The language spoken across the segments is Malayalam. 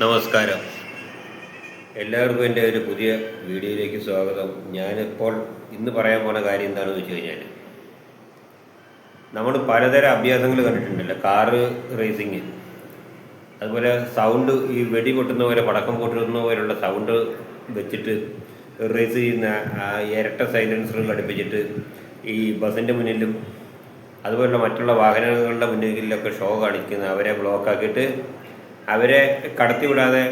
നമസ്കാരം. എല്ലാവർക്കും എന്റെ ഒരു പുതിയ വീഡിയോയിലേക്ക് സ്വാഗതം. ഞാനിപ്പോൾ ഇന്ന് പറയാൻ പോണ കാര്യം എന്താണെന്ന് വെച്ച് കഴിഞ്ഞാൽ നമ്മൾ പലതരം അഭ്യാസങ്ങൾ കണ്ടിട്ടുണ്ടല്ലോ. കാറ് റേസിങ് അതുപോലെ സൗണ്ട് ഈ വെടി പൊട്ടുന്ന പോലെ പടക്കം പൊട്ടുന്ന പോലുള്ള സൗണ്ട് വെച്ചിട്ട് റേസ് ചെയ്യുന്ന ഇരട്ട സൈലൻസറുകൾ അടുപ്പിച്ചിട്ട് ഈ ബസ്സിന്റെ മുന്നിലും അതുപോലുള്ള മറ്റുള്ള വാഹനങ്ങളുടെ മുന്നിലൊക്കെ ഷോ കാണിക്കുന്ന അവരെ ബ്ലോക്കാക്കിയിട്ട് അവരെ കടത്തിവിടാതെ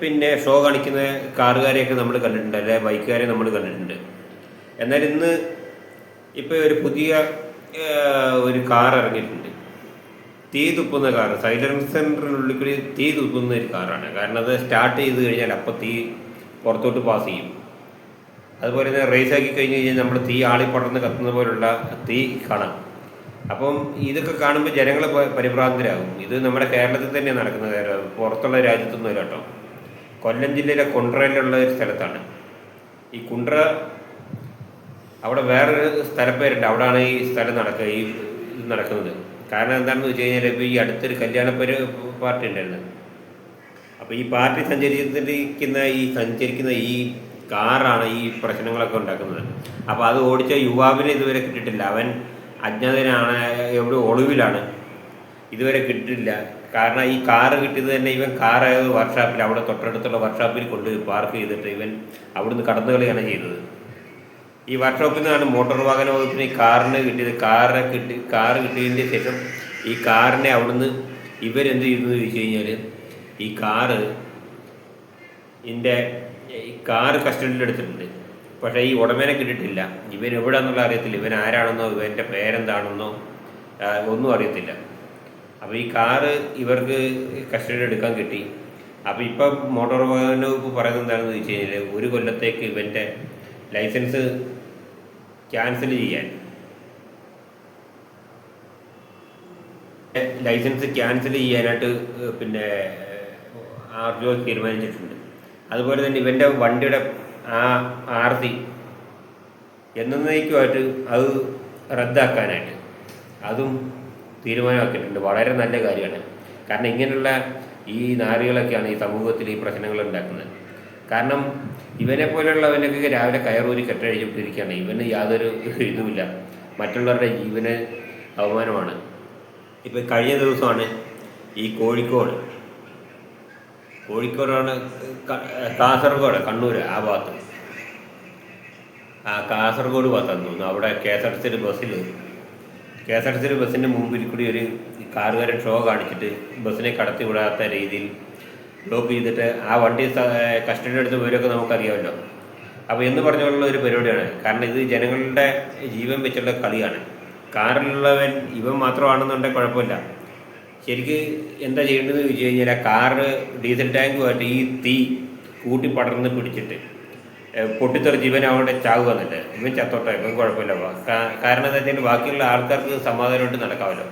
പിന്നെ ഷോ കാണിക്കുന്ന കാറുകാരെയൊക്കെ നമ്മൾ കണ്ടിട്ടുണ്ട് അല്ലെ ബൈക്കുകാരെ നമ്മൾ കണ്ടിട്ടുണ്ട്. എന്നാൽ ഇന്ന് ഇപ്പോൾ ഒരു പുതിയ ഒരു കാർ ഇറങ്ങിയിട്ടുണ്ട്. തീ തുപ്പുന്ന കാർ സൈലൻസ് സെന്ററിനുള്ളിൽ കൂടി തീ തുപ്പുന്ന ഒരു കാറാണ്. കാരണം അത് സ്റ്റാർട്ട് ചെയ്ത് കഴിഞ്ഞാൽ അപ്പം തീ പുറത്തോട്ട് പാസ് ചെയ്യും. അതുപോലെ തന്നെ റേസ് ആക്കി കഴിഞ്ഞ് കഴിഞ്ഞാൽ നമ്മൾ തീ ആളിപ്പടർന്ന് കത്തുന്ന പോലുള്ള തീ കാണാം. അപ്പം ഇതൊക്കെ കാണുമ്പോൾ ജനങ്ങൾ പരിഭ്രാന്തരാകും. ഇത് നമ്മുടെ കേരളത്തിൽ തന്നെ നടക്കുന്ന കാര്യം പുറത്തുള്ള രാജ്യത്തൊന്നും കേട്ടോ. കൊല്ലം ജില്ലയിലെ കുണ്ട്രയിലുള്ള ഒരു സ്ഥലത്താണ്. ഈ കുണ്ട്ര അവിടെ വേറൊരു സ്ഥലപ്പേരുണ്ട് അവിടെയാണ് ഈ സ്ഥലം നടക്കുക ഈ ഇത് നടക്കുന്നത്. കാരണം എന്താണെന്ന് വെച്ച് കഴിഞ്ഞാൽ ഇപ്പോൾ ഈ അടുത്തൊരു കല്യാണ പരി പാർട്ടി ഉണ്ടായിരുന്നു. അപ്പോൾ ഈ പാർട്ടി സഞ്ചരിച്ചിരിക്കുന്ന ഈ സഞ്ചരിക്കുന്ന ഈ കാറാണ് ഈ പ്രശ്നങ്ങളൊക്കെ ഉണ്ടാക്കുന്നത്. അപ്പോൾ അത് ഓടിച്ച യുവാവിനെ ഇതുവരെ കിട്ടിയിട്ടില്ല. അവൻ അജ്ഞാതനാണ് എവിടെ ഒളിവിലാണ്. ഇതുവരെ കിട്ടില്ല കാരണം ഈ കാറ് കിട്ടിയത് തന്നെ ഇവൻ കാർ വർക്ക്ഷോപ്പിൽ അവിടെ തൊട്ടടുത്തുള്ള വർക്ക്ഷോപ്പിൽ കൊണ്ട് പാർക്ക് ചെയ്തിട്ട് ഇവൻ അവിടുന്ന് കടന്നു കളിയാണ് ചെയ്തത്. ഈ വർക്ക്ഷോപ്പിൽ നിന്നാണ് മോട്ടോർ വാഹന വകുപ്പിന് ഈ കാറിന് കിട്ടിയത്. കാറിനെ കിട്ടി കാറ് കിട്ടിയതിന്റെ ശേഷം ഈ കാറിനെ അവിടുന്ന് ഇവരെന്ത് ചെയ്തു എന്ന് ചോദിച്ചു കഴിഞ്ഞാൽ ഈ കാറ് ഇതിന്റെ ഈ കാറ് കസ്റ്റഡിയിൽ എടുത്തിട്ടുണ്ട്. പക്ഷേ ഈ ഉടമേനെ കിട്ടിയിട്ടില്ല. ഇവൻ എവിടെയാണെന്നുള്ള അറിയത്തില്ല. ഇവൻ ആരാണെന്നോ ഇവന്റെ പേരെന്താണെന്നോ ഒന്നും അറിയത്തില്ല. അപ്പോൾ ഈ കാറ് ഇവർക്ക് കസ്റ്റഡി എടുക്കാൻ കിട്ടി. അപ്പോൾ ഇപ്പം മോട്ടോർ വാഹന വകുപ്പ് പറയുന്നത് എന്താണെന്ന് ചോദിച്ചു കഴിഞ്ഞാൽ ഒരു കൊല്ലത്തേക്ക് ഇവന്റെ ലൈസൻസ് ക്യാൻസൽ ചെയ്യാൻ. ലൈസൻസ് ക്യാൻസൽ ചെയ്യാനായിട്ട് പിന്നെ ആർ ടി തീരുമാനിച്ചിട്ടുണ്ട്. അതുപോലെ തന്നെ ഇവന്റെ വണ്ടിയുടെ ആ ആർതി എന്നേക്കുമായിട്ട് അത് റദ്ദാക്കാനായിട്ട്. അതും തീരുമാനമാക്കിയിട്ടുണ്ട്. വളരെ നല്ല കാര്യമാണ്. കാരണം ഇങ്ങനെയുള്ള ഈ നാറികളൊക്കെയാണ് ഈ സമൂഹത്തിൽ ഈ പ്രശ്നങ്ങൾ ഉണ്ടാക്കുന്നത്. കാരണം ഇവനെ പോലെയുള്ളവനൊക്കെ രാവിലെ കയറൂരി കെട്ടഴിച്ചിട്ടിരിക്കുകയാണ് ഇവന് യാതൊരു ഇതുമില്ല. മറ്റുള്ളവരുടെ ജീവന് അപമാനമാണ് ഇപ്പം കഴിഞ്ഞ ദിവസമാണ് ഈ കോഴിക്കോട് കോഴിക്കോടാണ് കാസർഗോഡ് കണ്ണൂർ ആ ഭാഗത്ത്. ആ കാസർഗോഡ് ഭാഗത്താന്ന് തോന്നുന്നു. അവിടെ K S R T C ബസ്സിൽ K S R T C ബസ്സിന്റെ മുമ്പിൽ കൂടി ഒരു കാറുകാരൻ ഷോ കാണിച്ചിട്ട് ബസ്സിനെ കടത്തി വിടാത്ത രീതിയിൽ ബ്ലോക്ക് ചെയ്തിട്ട് ആ വണ്ടി കസ്റ്റഡി എടുത്ത് പോയൊക്കെ നമുക്കറിയാമല്ലോ. അപ്പോൾ എന്ന് പറഞ്ഞുള്ള ഒരു പരിപാടിയാണ്. കാരണം ഇത് ജനങ്ങളുടെ ജീവൻ വെച്ചുള്ള കളിയാണ്. കാറിലുള്ളവൻ ഇവൻ മാത്രമാണെന്നുണ്ടെങ്കിൽ കുഴപ്പമില്ല. ശരിക്ക് എന്താ ചെയ്യേണ്ടതെന്ന് ചോദിച്ചു കഴിഞ്ഞാൽ ആ കാറ് ഡീസൽ ടാങ്കുമായിട്ട് ഈ തീ കൂട്ടി പടർന്ന് പിടിച്ചിട്ട് പൊട്ടിത്തെറി ഇവൻ അവിടെ ചാവ് വന്നിട്ട് ഇവൻ ചത്തോട്ടെ ഇവൻ കുഴപ്പമില്ല. കാരണം എന്താ വെച്ചാൽ ബാക്കിയുള്ള ആൾക്കാർക്ക് സമാധാനമായിട്ട് നടക്കാമല്ലോ.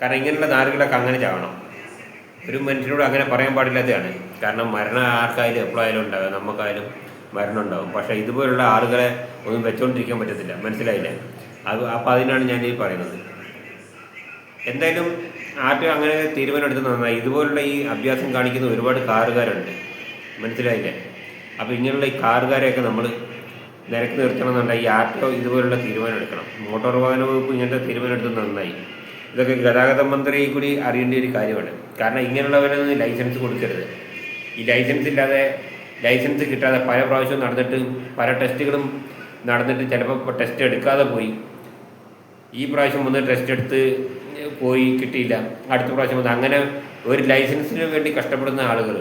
കാരണം ഇങ്ങനെയുള്ള നാടുകളൊക്കെ അങ്ങനെ ചാവണം. ഒരു മനുഷ്യനോട് അങ്ങനെ പറയാൻ പാടില്ലാത്തതാണ്. കാരണം മരണം ആർക്കായാലും എപ്പോഴായാലും ഉണ്ടാകും നമുക്കായാലും മരണം ഉണ്ടാകും പക്ഷേ ഇതുപോലുള്ള ആളുകളെ ഒന്നും വെച്ചുകൊണ്ടിരിക്കാൻ പറ്റത്തില്ല. മനസ്സിലായില്ലേ? അത് അപ്പോൾ അതിനാണ് ഞാൻ ഈ പറയുന്നത്. എന്തായാലും ആർക്കും അങ്ങനെ തീരുമാനം എടുത്ത് നന്നായി. ഇതുപോലുള്ള ഈ അഭ്യാസം കാണിക്കുന്ന ഒരുപാട് കാറുകാരുണ്ട്. മനസ്സിലായില്ലേ? അപ്പോൾ ഇങ്ങനെയുള്ള ഈ കാറുകാരെയൊക്കെ നമ്മൾ നിരക്ക് നിർത്തണമെന്നുണ്ടെങ്കിൽ ഈ ആർട്ടോ ഇതുപോലുള്ള തീരുമാനം എടുക്കണം. മോട്ടോർ വാഹന വകുപ്പ് ഇങ്ങനത്തെ തീരുമാനം എടുത്ത് നന്നായി. ഇതൊക്കെ ഗതാഗത മന്ത്രി കൂടി അറിയേണ്ട ഒരു കാര്യമാണ്. കാരണം ഇങ്ങനെയുള്ളവരൊന്നും ലൈസൻസ് കൊടുക്കരുത്. ഈ ലൈസൻസ് ഇല്ലാതെ ലൈസൻസ് കിട്ടാതെ പല പ്രാവശ്യവും നടന്നിട്ട് പല ടെസ്റ്റുകളും നടന്നിട്ട് ചിലപ്പോൾ ടെസ്റ്റ് എടുക്കാതെ പോയി. ഈ പ്രാവശ്യം വന്ന് ടെസ്റ്റ് എടുത്ത് പോയി കിട്ടിയില്ല. അടുത്ത പ്രാവശ്യം വന്ന് അങ്ങനെ ഒരു ലൈസൻസിന് വേണ്ടി കഷ്ടപ്പെടുന്ന ആളുകൾ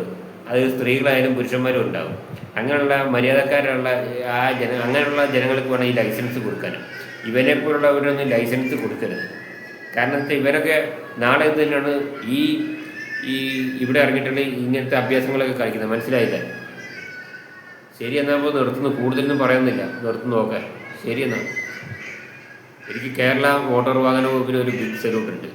അത് സ്ത്രീകളായാലും പുരുഷന്മാരും ഉണ്ടാകും അങ്ങനെയുള്ള മര്യാദക്കാരുള്ള ആ ജന അങ്ങനെയുള്ള ജനങ്ങൾക്ക് വേണം ഈ ലൈസൻസ് കൊടുക്കാൻ. ഇവരെ പോലുള്ളവരൊന്നും ലൈസൻസ് കൊടുക്കരുത്. കാരണം ഇവരൊക്കെ നാളെ തന്നെയാണ് ഈ ഈ ഇവിടെ ഇറങ്ങിയിട്ടുള്ള ഇങ്ങനത്തെ അഭ്യാസങ്ങളൊക്കെ കളിക്കുന്നത്. മനസ്സിലായില്ല? ശരി എന്നാൽ നിർത്തുന്നു. കൂടുതലൊന്നും പറയുന്നില്ല. നിർത്തുന്നു. നോക്കാൻ ശരി എന്നാൽ എനിക്ക് കേരള മോട്ടോർ വാഹന വകുപ്പിന് ഒരു ബിഗ് ഉണ്ട്